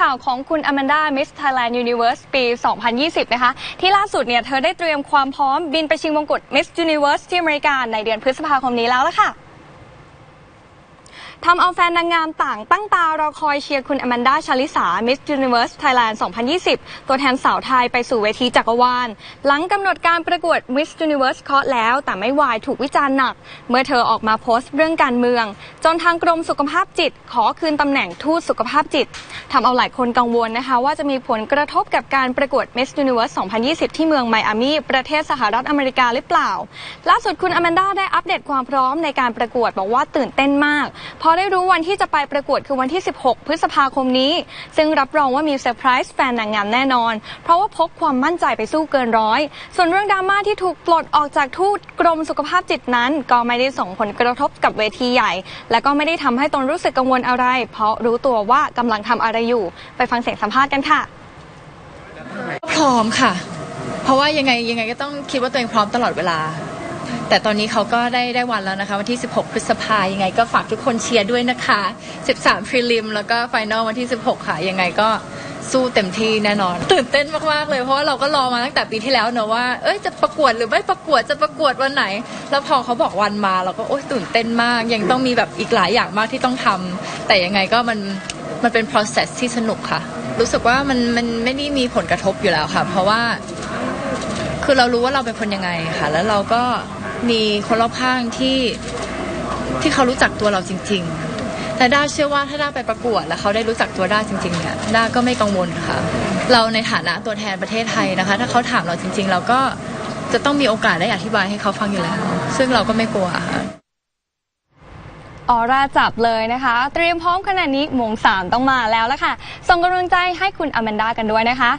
ข่าวของคุณอแมนดามิสไทยแลนด์ยูนิเว r ร์สปี 2020 นะคะ ที่ล่าสุดเนี่ยเธอได้เตรียมความพร้อมบินไปชิงมงกุฎมิส s u นิเว r ร์สที่อเมริกาในเดือนพฤษภาคมนี้แล้วละค่ะ ทำเอาแฟนนางงามต่างตั้งตารอคอยเชียร์คุณอแมนดาชาลิสามิส s u นิเว r ร์สไทยแลนด์2020 ตัวแทนสาวไทยไปสู่เวทีจักรวาล หลังกำหนดการประกวดมิส s u นิเว r ร์สเคาะแล้ว แต่ไม่วายถูกวิจารณ์หนัก เมื่อเธอออกมาโพสต์เรื่องการเมือง จนทางกรมสุขภาพจิต ขอคืนตำแหน่งทูตสุขภาพจิตทำเอาหลายคนกังวลนะคะ ว่าจะมีผลกระทบกับการประกวด Miss Universe 2020 ที่เมืองไมอามีประเทศสหรัฐอเมริกาหรือเปล่าล่าสุดคุณอแมนดาได้อัปเดตความพร้อมในการประกวดบอกว่าตื่นเต้นมากพอได้รู้วันที่จะไปประกวดคือวันที่ 16 พฤษภาคมนี้ ซึ่งรับรองว่ามีเซอร์ไพรส์แฟนนางงามแน่นอน เพราะว่าพกความมั่นใจไปสู้เกินร้อย ส่วนเรื่องดราม่าที่ถูกปลดออกจากทูตกรมสุขภาพจิตนั้น ก็ไม่ได้ส่งผลกระทบกับเวทีใหญ่ และก็ไม่ได้ทำให้ตนรู้สึกกังวลอะไร เพราะรู้ตัวว่ากำลังทำอะไรอยู่ ไปฟังเสียงสัมภาษณ์กันค่ะ พร้อมค่ะ เพราะว่ายังไงยังไงก็ต้องคิดว่าตัวเองพร้อมตลอดเวลา แต่ตอนนี้เขาก็ได้ได้วันแล้วนะคะ วันที่ 16 พฤษภายังไงก็ฝากทุกคนเชียร์ด้วยนะคะ 13 พรีลิมแล้วก็ไฟนอลวันที่ 16 ค่ะ ยังไงก็สู้เต็มที่แน่นอน ตื่นเต้นมากๆเลยเพราะว่าเราก็รอมาตั้งแต่ปีที่แล้วเนอะว่าเอ้ยจะประกวดหรือไม่ประกวดจะประกวดวันไหน แล้วพอเขาบอกวันมาเราก็โอ๊ยตื่นเต้นมาก ยังต้องมีแบบอีกหลายอย่างมากที่ต้องทำแต่ยังไงก็มันมันเป็น process ที่สนุกค่ะ รู้สึกว่ามันมันไม่ได้มีผลกระทบอยู่แล้วค่ะ เพราะว่า คือเรารู้ว่าเราเป็นคนยังไงค่ะ แล้วเราก็มีคนรอบข้างที่ที่เขารู้จักตัวเราจริง ๆ แต่ด้าเชื่อว่าถ้าด้าไปประกวด แล้วเขาได้รู้จักตัวด้าจริงๆเนี่ยด้าก็ไม่กังวลค่ะ เราในฐานะตัวแทนประเทศไทยนะคะ ถ้าเขาถามเราจริง ๆ เราก็จะต้องมีโอกาสได้อธิบายให้เขาฟังอยู่แล้ว ซึ่งเราก็ไม่กลัวค่ะออร่าจับเลยนะคะ เตรียมพร้อมขนาดนี้มงสามต้องมาแล้วละค่ะ ส่งกำลังใจให้คุณอแมนดากันด้วยนะคะ